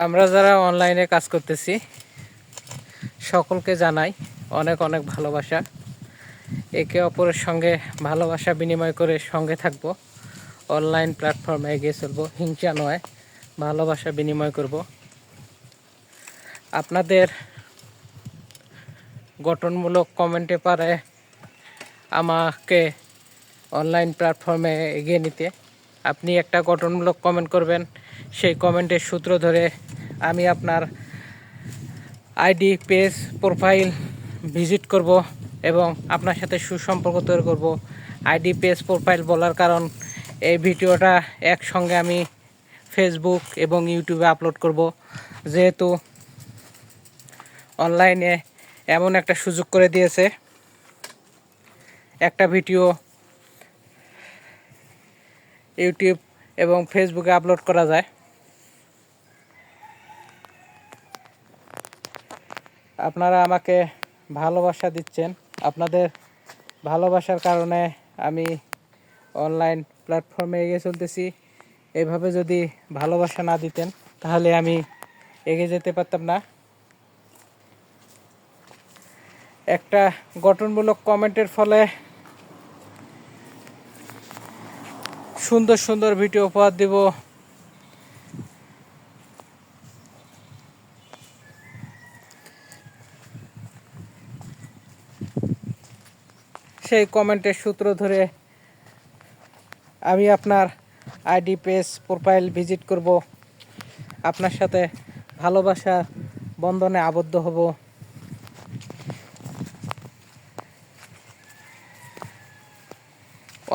আমরা যারা অনলাইনে কাজ করতেছি, সকলকে জানাই অনেক অনেক ভালোবাসা। একে অপরের সঙ্গে ভালোবাসা বিনিময় করে সঙ্গে থাকব। অনলাইন প্ল্যাটফর্মে এগিয়ে চলবো। হিংসা নয়, ভালোবাসা বিনিময় করব। আপনাদের গঠনমূলক কমেন্টে পারে আমাকে অনলাইন প্ল্যাটফর্মে এগিয়ে নিতে। আপনি একটা গঠনমূলক কমেন্ট করবেন। সেই কমেন্টের সূত্র ধরে আমি আপনার আইডি, পেজ, প্রোফাইল ভিজিট করব এবং আপনার সাথে সুসম্পর্ক তৈরি করব। আইডি, পেজ, প্রোফাইল বলার কারণ এই ভিডিওটা একসঙ্গে আমি ফেসবুক এবং ইউটিউবে আপলোড করব। যেহেতু অনলাইনে এমন একটা সুযোগ করে দিয়েছে। একটা ভিডিও ইউটিউব এবং ফেসবুকে আপলোড করা যায়। আপনারা আমাকে ভালোবাসা দিচ্ছেন। আপনাদের ভালোবাসার কারণে আমি অনলাইন প্ল্যাটফর্মে এগিয়ে চলতেছি। এভাবে যদি ভালোবাসা না দিতেন, তাহলে আমি এগিয়ে যেতে পারতাম না। একটা গঠনমূলক কমেন্টের ফলে সুন্দর সুন্দর ভিডিও উপহার দিব। সেই কমেন্টের সূত্র ধরে আমি আপনার আইডি পেজ প্রোফাইল ভিজিট করব। আপনার সাথে ভালোবাসা বন্ধনে আবদ্ধ হব।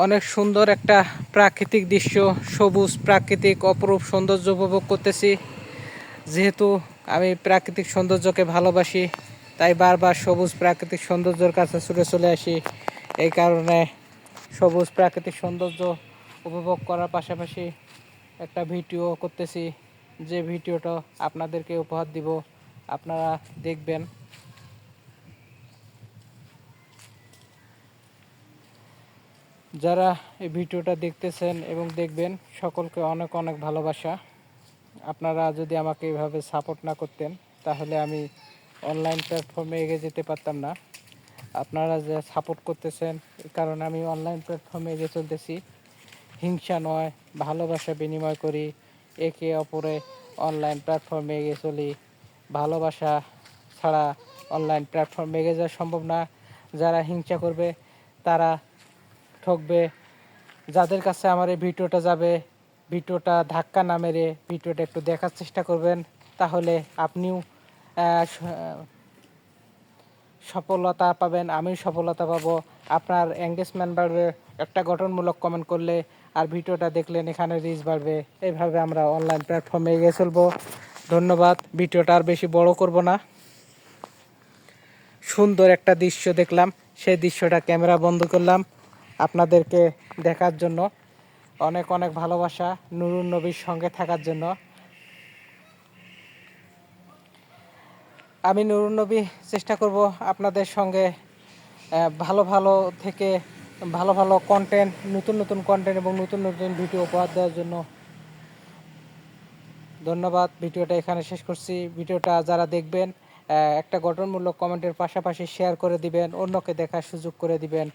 অনেক সুন্দর একটা প্রাকৃতিক দৃশ্য, সবুজ প্রাকৃতিক অপরূপ সৌন্দর্য উপভোগ করতেছি। যেহেতু আমি প্রাকৃতিক সৌন্দর্যকে ভালোবাসি তাই বারবার সবুজ প্রাকৃতিক সৌন্দর্যের কাছে ছুটে চলে আসি। এই কারণে সবুজ প্রাকৃতিক সৌন্দর্য উপভোগ করার পাশাপাশি একটা ভিডিও করতেছি। যে ভিডিওটা আপনাদেরকে উপহার দিব, আপনারা দেখবেন। যারা এই ভিডিওটা দেখতেছেন এবং দেখবেন, সকলকে অনেক অনেক ভালোবাসা। আপনারা যদি আমাকে এভাবে সাপোর্ট না করতেন, তাহলে আমি অনলাইন প্ল্যাটফর্মে এগিয়ে যেতে পারতাম না। আপনারা যে সাপোর্ট করতেছেন কারণ আমি অনলাইন প্ল্যাটফর্মে এগিয়ে চলতেছি। হিংসা নয়, ভালোবাসা বিনিময় করি, একে অপরে অনলাইন প্ল্যাটফর্মে এগিয়ে চলি। ভালোবাসা ছাড়া অনলাইন প্ল্যাটফর্মে এগিয়ে যাওয়া সম্ভব না। যারা হিংসা করবে, তারা ঠকবে। যাদের কাছে আমার এই ভিডিওটা যাবে, ভিডিওটা ধাক্কা না মেরে ভিডিওটা একটু দেখার চেষ্টা করবেন। তাহলে আপনিও সফলতা পাবেন, আমিও সফলতা পাবো। আপনার এঙ্গেজমেন্ট বাড়বে, একটা গঠনমূলক কমেন্ট করলে আর ভিডিওটা দেখলেন, এখানে রিচ বাড়বে। এইভাবে আমরা অনলাইন প্ল্যাটফর্মে এগিয়ে চলবো। ধন্যবাদ, ভিডিওটা আর বেশি বড় করব না। সুন্দর একটা দৃশ্য দেখলাম, সেই দৃশ্যটা ক্যামেরা বন্ধ করলাম আপনাদেরকে দেখার জন্য। অনেক অনেক ভালোবাসা, নুরুন নবীর সঙ্গে থাকার জন্য। আমি নুরুন নবী, চেষ্টা করব আপনাদের সঙ্গে ভালো ভালো থেকে ভালো ভালো কন্টেন্ট নতুন নতুন কন্টেন্ট এবং নতুন নতুন ভিডিও উপহার দেওয়ার জন্য। ধন্যবাদ, ভিডিওটা এখানে শেষ করছি। ভিডিওটা যারা দেখবেন একটা গঠনমূলক কমেন্টের পাশাপাশি শেয়ার করে দিবেন, অন্যকে দেখার সুযোগ করে দিবেন।